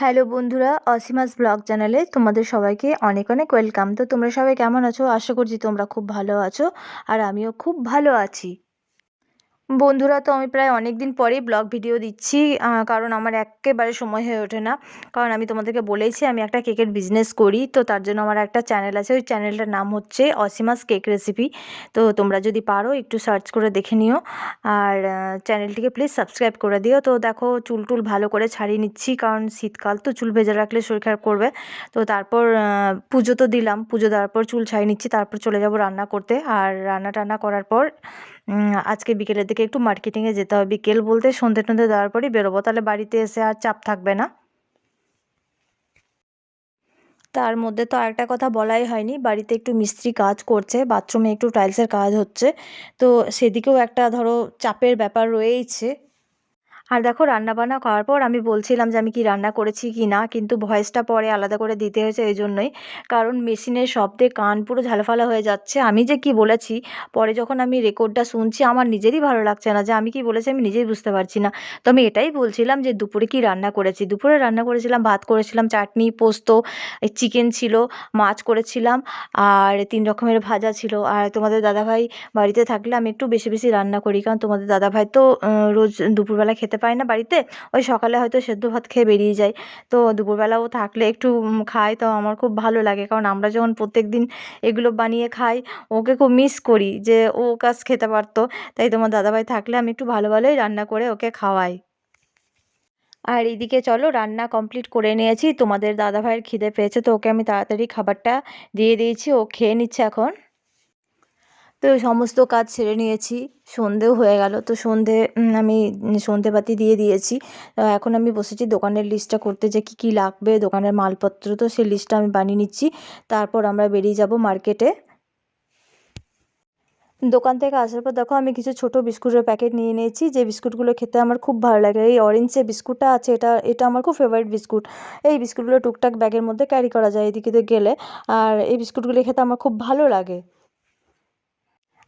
Hello বন্ধুরা, অসীমাস blog চ্যানেলে তোমাদের সবাইকে অনেক অনেক ওয়েলকাম। তো তোমরা সবাই কেমন আছো? আশা করছি তোমরা খুব ভালো আছো আর আমিও খুব ভালো আছি। বন্ধুরা, তো আমি প্রায় অনেক দিন পরেই ব্লগ ভিডিও দিচ্ছি কারণ আমার একেবারে সময় হয়ে ওঠে না। কারণ আমি তোমাদেরকে বলেইছি, আমি একটা কেকের বিজনেস করি, তো তার জন্য আমার একটা চ্যানেল আছে, ওই চ্যানেলটার নাম হচ্ছে অসীমাস কেক রেসিপি তো তোমরা যদি পারো, একটু সার্চ করে দেখে নিও। আর চ্যানেলটিকে প্লিজ সাবস্ক্রাইব করে দিও। তো দেখো, চুল টুল ভালো করে ছাড়িয়ে নিচ্ছি, কারণ শীতকাল তো চুল ভেজে রাখলে শরীর খারাপ করবে। তো তারপর পুজো তো দিলাম, পুজো দেওয়ার পর চুল ছাড়িয়ে নিচ্ছি, তারপর চলে যাব রান্না করতে। আর রান্না টান্না করার পর আজকে বিকেলের দিকে একটু মার্কেটিংয়ে যেতে হবে। বিকেল বলতে সন্ধে টন্ধে দেওয়ার পরই বেরোবো, তাহলে বাড়িতে এসে আর চাপ থাকবে না। তার মধ্যে তো আরেকটা কথা বলাই হয়নি, বাড়িতে একটু মিস্ত্রি কাজ করছে, বাথরুমে একটু টাইলসের কাজ হচ্ছে। তো সেদিকেও একটা ধরো চাপের ব্যাপার রয়েইছে। আর দেখো রান্না বান্না করার পর আমি বলছিলাম যে আমি কি রান্না করেছি কি না, কিন্তু ভয়েসটা পরে আলাদা করে দিতে হয়েছে এই জন্যই। কারণ মেশিনের শব্দে কান পুরো ঝালফালা হয়ে যাচ্ছে। আমি যে কি বলেছি, পরে যখন আমি রেকর্ডটা শুনছি, আমার নিজেরই ভালো লাগছে না যে আমি কি বলেছি, আমি নিজেই বুঝতে পারছি না। তো আমি এটাই বলছিলাম যে দুপুরে কি রান্না করেছি? দুপুরে রান্না করেছিলাম, ভাত করেছিলাম, চাটনি, পোস্ত চিকেন ছিল, মাছ করেছিলাম, আর তিন রকমের ভাজা ছিল। আর তোমাদের দাদাভাই বাড়িতে থাকলে আমি একটু বেশি বেশি রান্না করি, কারণ তোমাদের দাদাভাই তো রোজ দুপুরবেলা খেতে পায় না বাড়িতে, ওই সকালে হয়তো সেদ্ধ ভাত খেয়ে বেরিয়ে যায়। তো দুপুরবেলাও থাকলে একটু খায়, তো আমার খুব ভালো লাগে। কারণ আমরা যখন প্রত্যেক দিন এগুলো বানিয়ে খাই, ওকে খুব মিস করি যে ও কাজ খেতে পারতো। তাই তোমার দাদাভাই থাকলে আমি একটু ভালো ভালোই রান্না করে ওকে খাওয়াই। আর এদিকে চলো, রান্না কমপ্লিট করে নিয়েছি। তোমাদের দাদাভাইয়ের খিদে পেয়েছে, তো ওকে আমি তাড়াতাড়ি খাবারটা দিয়ে দিয়েছি। ও খেয়ে নিচ্ছে এখন। তো সমস্ত কাজ সেরে নিয়েছি। সন্ধেও হয়ে গেল। তো সন্ধে আমি সন্ধেবাতি দিয়ে দিয়েছি। এখন আমি বসেছি দোকানের লিস্টটা করতে যে কী কী লাগবে। দোকানের মালপত্র তো সেই লিস্টটা আমি বানিয়ে নিচ্ছি। তারপর আমরা বেরিয়ে যাব মার্কেটে দোকান থেকে আসার পর দেখো আমি কিছু ছোট বিস্কুটের প্যাকেট নিয়ে নিয়েছি। যে বিস্কুটগুলো খেতে আমার খুব ভালো লাগে। এই অরেঞ্জ যে বিস্কুটটা আছে, এটা এটা আমার খুব ফেভারিট বিস্কুট। এই বিস্কুটগুলো টুকটাক ব্যাগের মধ্যে ক্যারি করা যায় এদিকে গেলে। আর এই বিস্কুটগুলো খেতে আমার খুব ভালো লাগে।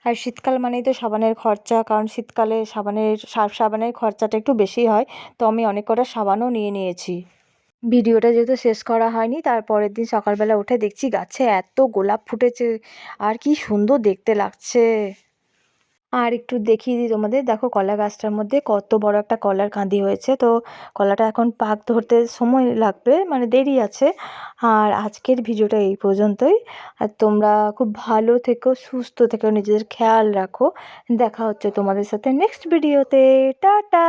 আর শীতকাল মানেই তো সাবানের খরচা, কারণ শীতকালে সাবানের সাবানের খরচাটা একটু বেশি হয়, তো আমি অনেক কটা সাবানও নিয়ে নিয়েছি। ভিডিওটা যেহেতু শেষ করা হয়নি তারপরের দিন সকালবেলা উঠে দেখছি গাছে এত গোলাপ ফুটেছে, আর কি সুন্দর দেখতে লাগছে। আর একটু দেখিয়ে দিই তোমাদের। দেখো কলা গাছটার মধ্যে কত বড় একটা কলার কাঁদি হয়েছে। তো কলাটা এখন পাক ধরতে সময় লাগবে মানে দেরি আছে। আর আজকের ভিডিওটা এই পর্যন্তই। আর তোমরা খুব ভালো থেকো, সুস্থ থেকো, নিজেদের খেয়াল রাখো। দেখা হচ্ছে তোমাদের সাথে নেক্সট ভিডিওতে টাটা!